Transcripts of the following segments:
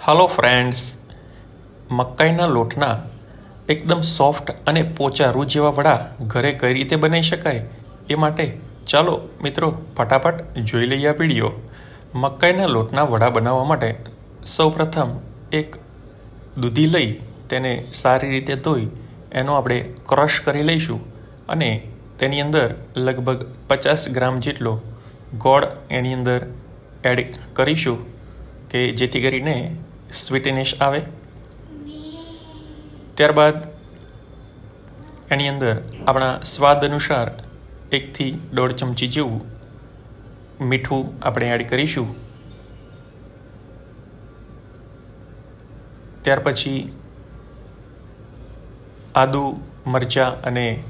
Hello friends મકાઈના લોટના એકદમ સોફ્ટ અને પોચા રૂ જેવા વડા ઘરે કઈ રીતે બનાવી શકાય એ માટે ચાલો મિત્રો ફટાફટ જોઈ લઈએ આ વીડિયો મકાઈના લોટના વડા બનાવવા માટે સૌપ્રથમ એક દૂધી લઈ તેને સારી રીતે ધોઈ એનો આપણે ક્રશ કરી લઈશું અને તેની અંદર લગભગ પચાસ ગ્રામ જેટલો ગોળ એની અંદર એડ કરીશું કે જેથી કરીને સ્વીટનેસ આવે? ત્યારબાદ એની અંદર આપણા સ્વાદ અનુસાર એકથી દોઢ ચમચી જેવું મીઠું આપણે એડ કરીશું. ત્યાર પછી આદુ, મરચાં અને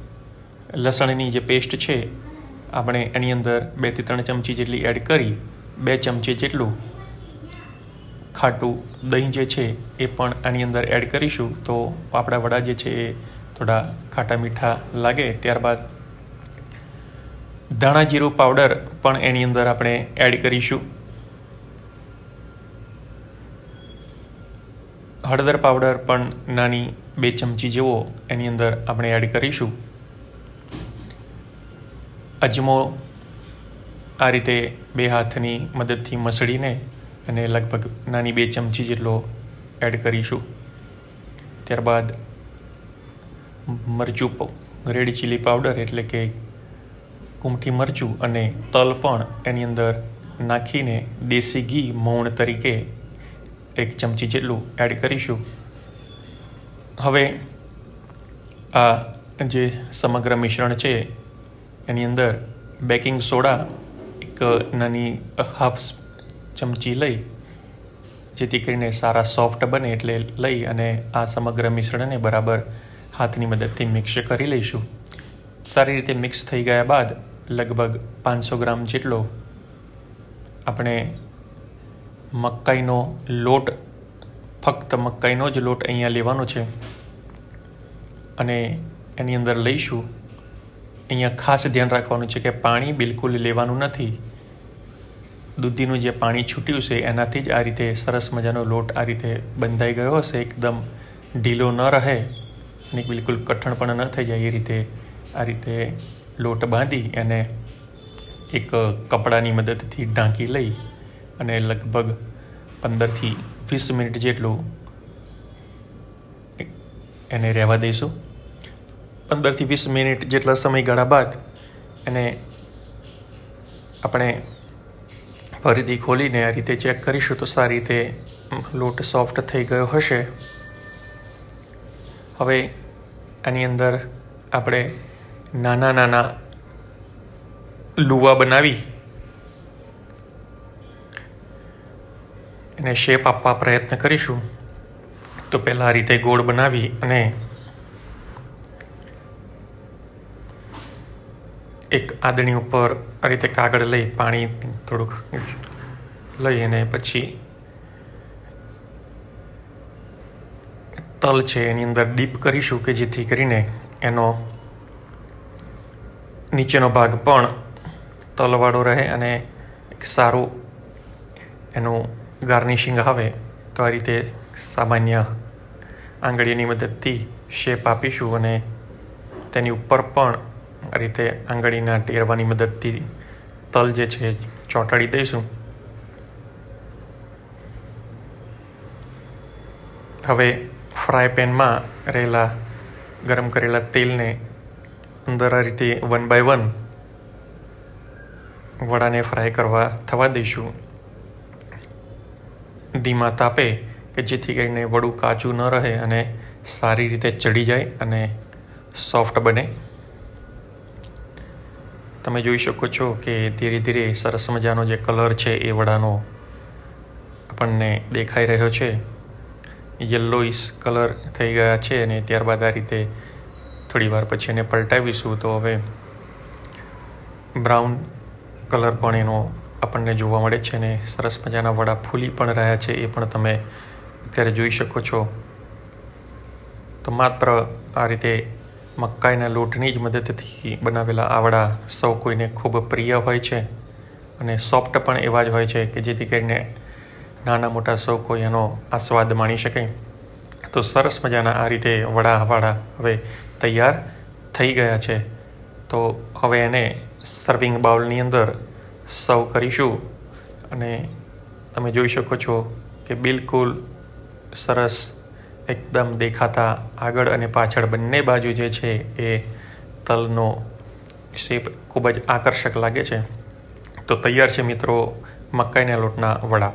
લસણની જે પેસ્ટ છે, આપણે એની અંદર બેથી ત્રણ ચમચી જેટલી એડ કરી, બે ચમચી જેટલું ખાટું દહીં જે છે એ પણ આની અંદર એડ કરીશું. તો આપણા વડા જે છે એ થોડા ખાટા મીઠા લાગે. ત્યારબાદ ધાણા જીરું પાવડર પણ એની અંદર આપણે એડ કરીશું. હળદર પાવડર પણ નાની બે ચમચી જેવો એની અંદર આપણે એડ કરીશું. અજમો આ રીતે બે હાથની મદદથી મસળીને અને લગભગ નાની બે ચમચી જેટલો એડ કરીશું. ત્યારબાદ મરચું રેડ ચીલી પાવડર એટલે કે કુમઠી મરચું અને તલ પણ એની અંદર નાખીને દેશી ઘી મૌણ તરીકે એક ચમચી જેટલું એડ કરીશું. હવે આ જે સમગ્ર મિશ્રણ છે, એની અંદર બેકિંગ સોડા એક નાની હાફ ચમચી લઈ, જેથી કરીને સારા સોફ્ટ બને એટલે લઈ અને આ સમગ્ર મિશ્રણને બરાબર હાથની મદદથી મિક્સ કરી લઈશું. સારી રીતે મિક્સ થઈ ગયા બાદ લગભગ પાંચસો ગ્રામ જેટલો આપણે મકાઈનો લોટ, ફક્ત મકાઈનો જ લોટ અહીંયા લેવાનો છે. અને એની અંદર લઈશું. અહીંયા ખાસ ધ્યાન રાખવાનું છે કે પાણી બિલકુલ લેવાનું નથી. દૂધીનું જે પાણી છૂટ્યું છે, એનાથી જ આ રીતે સરસ મજાનો લોટ આ રીતે બંધાઈ ગયો હશે. એકદમ ઢીલો ન રહે અને બિલકુલ કઠણ પણ ન થઈ જાય એ રીતે આ રીતે લોટ બાંધી એને એક કપડાની મદદથી ઢાંકી લઈ અને લગભગ પંદરથી વીસ મિનિટ જેટલું એને રહેવા દઈશું. પંદરથી વીસ મિનિટ જેટલા સમયગાળા બાદ એને આપણે ફરીથી ખોલીને આ રીતે ચેક કરીશું તો સારી રીતે લોટ સોફ્ટ થઈ ગયો હશે. હવે આની અંદર આપણે નાના નાના લુવા બનાવી. એને શેપ આપવા પ્રયત્ન કરીશું. તો પહેલાં આ રીતે ગોળ બનાવી અને એક આદણી ઉપર આ રીતે કાગળ લઈ પાણી થોડુંક લઈ અને પછી તલ છે એની અંદર ડીપ કરીશું કે જેથી કરીને એનો નીચેનો ભાગ પણ તલવાળો રહે અને એક સારું એનું ગાર્નિશિંગ આવે તો આ રીતે સામાન્ય આંગળીની મદદથી શેપ આપીશું અને તેની ઉપર પણ રીતે આંગળીના ટેરવાની મદદથી તલ જે છે ચોંટાડી દઈશું. હવે ફ્રાય પેનમાં રહેલા ગરમ કરેલા તેલને અંદર આ રીતે વન બાય વન વડાને ફ્રાય કરવા થવા દઈશું. ધીમા તાપે કે જેથી કરીને વડું કાચું ન રહે અને સારી રીતે ચડી જાય અને સોફ્ટ બને. તમે જોઈ શકો છો કે ધીરે ધીરે સરસ મજાનો જે કલર છે એ વડાનો આપણને દેખાઈ રહ્યો છે. યલોઈશ કલર થઈ ગયા છે અને ત્યારબાદ આ રીતે થોડી વાર પછી એને પલટાવીશું તો હવે બ્રાઉન કલર પણ એનો આપણને જોવા મળે છે અને સરસ મજાના વડા ફૂલી પણ રહ્યા છે એ પણ તમે અત્યારે જોઈ શકો છો. તો માત્ર આ રીતે મકાઈના લોટની જ મદદથી બનાવેલા આવડા સૌ કોઈને ખૂબ પ્રિય હોય છે અને સોફ્ટ પણ એવા જ હોય છે કે જેથી કરીને નાના મોટા સૌ કોઈ એનો આસ્વાદ માણી શકે. તો સરસ મજાના આ રીતે વડાવાળા હવે તૈયાર થઈ ગયા છે. તો હવે એને સર્વિંગ બાઉલની અંદર સર્વ કરીશું અને તમે જોઈ શકો છો કે બિલકુલ સરસ એકદમ દેખાતા આગળ અને પાછળ બંને બાજુ જે છે એ તલનો શેપ ખૂબ જ આકર્ષક લાગે છે. તો તૈયાર છે મિત્રો મકાઈના લોટના વડા.